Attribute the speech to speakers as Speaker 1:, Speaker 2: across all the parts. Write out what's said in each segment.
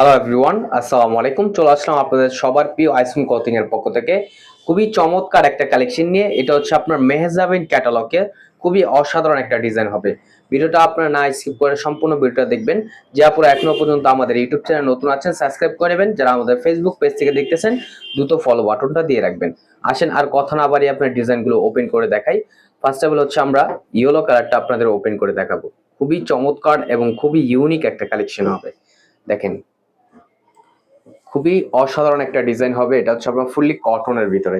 Speaker 1: Hello everyone আসসালামু আলাইকুম চলে আসলাম আপনাদের সবার প্রিয় আইসক্রিম কোচিং এর পক্ষ থেকে। খুবই চমৎকার একটা কালেকশন নিয়ে। এটা হচ্ছে আপনার মেহজাবিন ক্যাটালগে খুবই অসাধারণ একটা ডিজাইন হবে। ভিডিওটা আপনারা না স্কিপ করে সম্পূর্ণ ভিডিওটা দেখবেন। যে আপনারা এখনও পর্যন্ত আমাদের ইউটিউব চ্যানেল নতুন আছেন সাবস্ক্রাইব করে নেবেন। যারা আমাদের ফেসবুক পেজ থেকে দেখতেছেন, দ্রুত ফলো বাটনটা দিয়ে রাখবেন। আসেন, আর কথা না বাড়িয়ে আপনার ডিজাইনগুলো ওপেন করে দেখাই। ফার্স্ট অফ অল হচ্ছে আমরা ইয়েলো কালারটা আপনাদের ওপেন করে দেখাবো। খুবই চমৎকার এবং খুবই ইউনিক একটা কালেকশন হবে। দেখেন খুবই অসাধারণ একটা ডিজাইন হবে। এটা হচ্ছে আপনার ফুললি কটনের ভিতরে।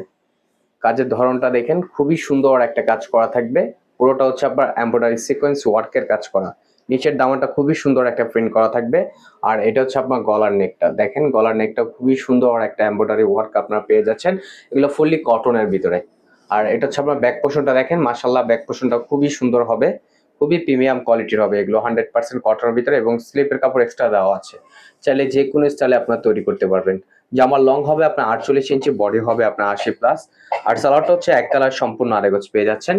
Speaker 1: কাজের ধরনটা দেখেন, খুবই সুন্দর একটা কাজ করা থাকবে। পুরোটা হচ্ছে আপনার এমব্রয়ডারি সিকোয়েন্স ওয়ার্কের কাজ করা। নিচের দামাটা খুবই সুন্দর একটা প্রিন্ট করা থাকবে। আর এটা হচ্ছে আপনার গলার নেকটা দেখেন, গলার নেকটা খুবই সুন্দর একটা এমব্রয়ডারি ওয়ার্ক আপনারা পেয়ে যাচ্ছেন। এগুলো ফুললি কটনের ভিতরে। আর এটা হচ্ছে আপনার ব্যাক পোষণটা দেখেন মাসাল্লাহ ব্যাক পোষণটা খুবই সুন্দর হবে। খুবই প্রিমিয়াম কোয়ালিটির হবে। এগুলো হান্ড্রেড পার্সেন্ট কটনের ভিতরে এবং স্লিপের কাপড় এক্সট্রা দেওয়া আছে। চাইলে যে কোনো স্টাইলে আপনার তৈরি করতে পারবেন। জামার লং হবে আপনার আটচল্লিশ ইঞ্চি বডি হবে আপনার আশি প্লাস আর সালোয়ারটা হচ্ছে এক কালার সম্পূর্ণ আরেগজ পেয়ে যাচ্ছেন।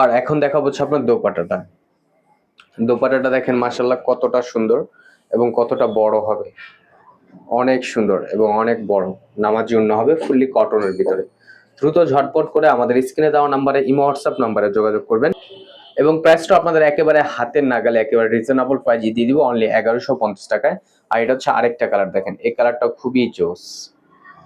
Speaker 1: আর এখন দেখা হচ্ছে আপনার দোপাটাটা দোপাটাটা দেখেন মাসাল্লাহ কতটা সুন্দর এবং কতটা বড় হবে। অনেক সুন্দর এবং অনেক বড়। নামাজ জন্য হবে ফুললি কটনের ভিতরে। দ্রুত ঝটপট করে আমাদের স্ক্রিনে দেওয়া নাম্বারে, ইমো, হোয়াটসঅ্যাপ নাম্বারে যোগাযোগ করবেন। এবং প্রাইসটা আপনাদের একেবারে হাতের নাগালে, একেবারে রিজনেবল প্রাইজে দিয়ে দিব অনলি এগারোশো পঞ্চাশ টাকায়। আর এটা হচ্ছে আরেকটা কালার দেখেন, এই কালারটা খুবই জোস,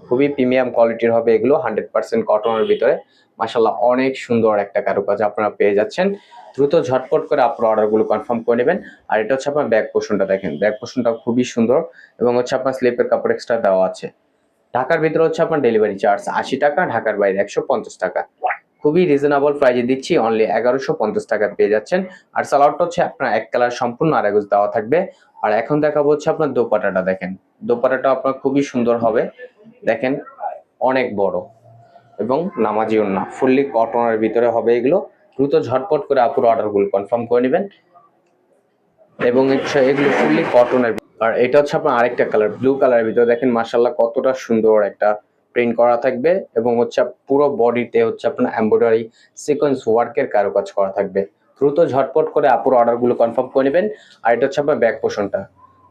Speaker 1: খুবই প্রিমিয়াম কোয়ালিটির হবে এগুলো হান্ড্রেড পার্সেন্ট কটনের ভিতরে। মাসাল্লাহ অনেক সুন্দর একটা কারুকাজ আপনারা পেয়ে যাচ্ছেন। দ্রুত ঝটপট করে আপনার অর্ডারগুলো কনফার্ম করে নেবেন। আর এটা হচ্ছে আপনার ব্যাক পোষণটা, দেখেন ব্যাক পোষণটা খুবই সুন্দর এবং হচ্ছে আপনার স্লিপের কাপড় এক্সট্রা দেওয়া আছে। ঢাকার ভিতরে হচ্ছে আপনার ডেলিভারি চার্জ আশি টাকা, ঢাকার বাইরে একশো পঞ্চাশ টাকা। খুবই রিজনেবল প্রাইজে দিচ্ছি। অনলি এগারোশো পঞ্চাশ টাকা পেয়ে যাচ্ছেন। আর সালোয়ারটা হচ্ছে আপনার এক কালার সম্পূর্ণ আরেগুজ দেওয়া থাকবে। আর এখন দেখাবো হচ্ছে আপনার দোপাটাটা, দেখেন। দোপাটাটা আপনার খুবই সুন্দর হবে। দেখেন, অনেক বড়। এবং নামাজি না। ফুললি কটনের ভিতরে হবে এগুলো। দ্রুত ঝটপট করে আপুর অর্ডারগুলো কনফার্ম করে নেবেন। এবং এগুলো ফুললি কটনের আর এটা হচ্ছে আপনার আরেকটা কালার ব্লু কালারের ভিতরে। দেখেন মার্শাল্লাহ কতটা সুন্দর একটা প্রিন্ট করা থাকবে এবং হচ্ছে পুরো বডিতে হচ্ছে আপনার এমব্রয়ডারি সিকোয়েন্স ওয়ার্কের কারুকাজ করা থাকবে। দ্রুত ঝটপট করে আপুর অর্ডারগুলো কনফার্ম করে নেবেন। আর এটা হচ্ছে আপনার ব্যাক পোষণটা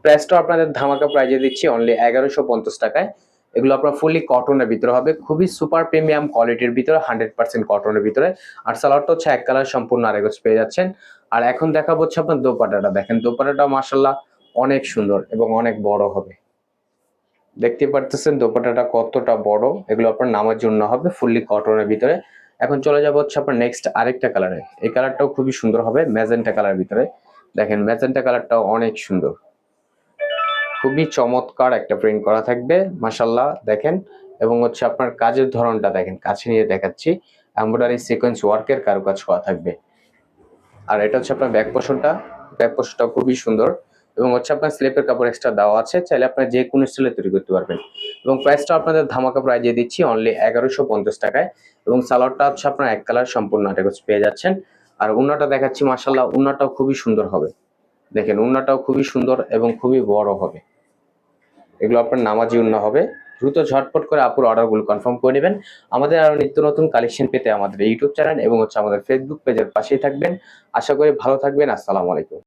Speaker 1: প্রাইসটা আপনাদের ধামাকা প্রাইজে দিচ্ছি অনলি এগারোশো পঞ্চাশ টাকায়। এগুলো আপনার ফুললি কটনের ভিতরে হবে। খুবই সুপার প্রিমিয়াম কোয়ালিটির ভিতরে হান্ড্রেড পার্সেন্ট কটনের ভিতরে। আর সালোয়ারটা হচ্ছে এক কালার সম্পূর্ণ আরেগজ পেয়ে যাচ্ছেন। আর এখন দেখা হচ্ছে আপনার দোপাটাটা দেখেন দোপাটাটা মাসাল্লাহ অনেক সুন্দর এবং অনেক বড় হবে। দেখতে পারতেছেন দোপাটাটা কতটা বড়, এগুলো আপনার নামার জন্য হবে ফুললি কটনের ভিতরে। এখন চলে যাব হচ্ছে আপনার নেক্সট আরেকটা কালারে এই কালারটাও খুবই সুন্দর হবে ম্যাজেন্টা কালার ভিতরে। দেখেন ম্যাজেন্টা কালারটাও অনেক সুন্দর। খুবই চমৎকার একটা প্রিন্ট করা থাকবে মাসাল্লাহ দেখেন। এবং হচ্ছে আপনার কাজের ধরনটা দেখেন, কাছে নিয়ে দেখাচ্ছি। এমব্রয়ডারি সিকোয়েন্স ওয়ার্কের কারুকাজ করা থাকবে। আর এটা হচ্ছে আপনার ব্যাক পোষণটা ব্যাক পোষণটা খুবই সুন্দর। এবং হচ্ছে আপনার স্লিপের কাপড় এক্সট্রা দেওয়া আছে, চাইলে আপনার যে কোনো স্টাইলে তৈরি করতে পারবেন। এবং প্রাইসটা আপনাদের ধামাকা প্রাইজে দিচ্ছি অনলি এগারোশো পঞ্চাশ টাকায়। এবং সালোয়ারটা হচ্ছে আপনার এক কালার সম্পূর্ণ আটেগজ পেয়ে যাচ্ছেন। আর উন্নাটা দেখাচ্ছি মাসাল্লাহ উন্নাটাও খুবই সুন্দর হবে। দেখেন, উন্নাটাও খুবই সুন্দর এবং খুবই বড় হবে। এগুলো আপনার নামাজি উন্না হবে। দ্রুত ঝটপট করে আপুর অর্ডারগুলো কনফার্ম করে নেবেন। আমাদের আরও নিত্য নতুন কালেকশন পেতে আমাদের ইউটিউব চ্যানেল এবং হচ্ছে আমাদের ফেসবুক পেজের পাশেই থাকবেন। আশা করি ভালো থাকবেন। আসসালামু আলাইকুম।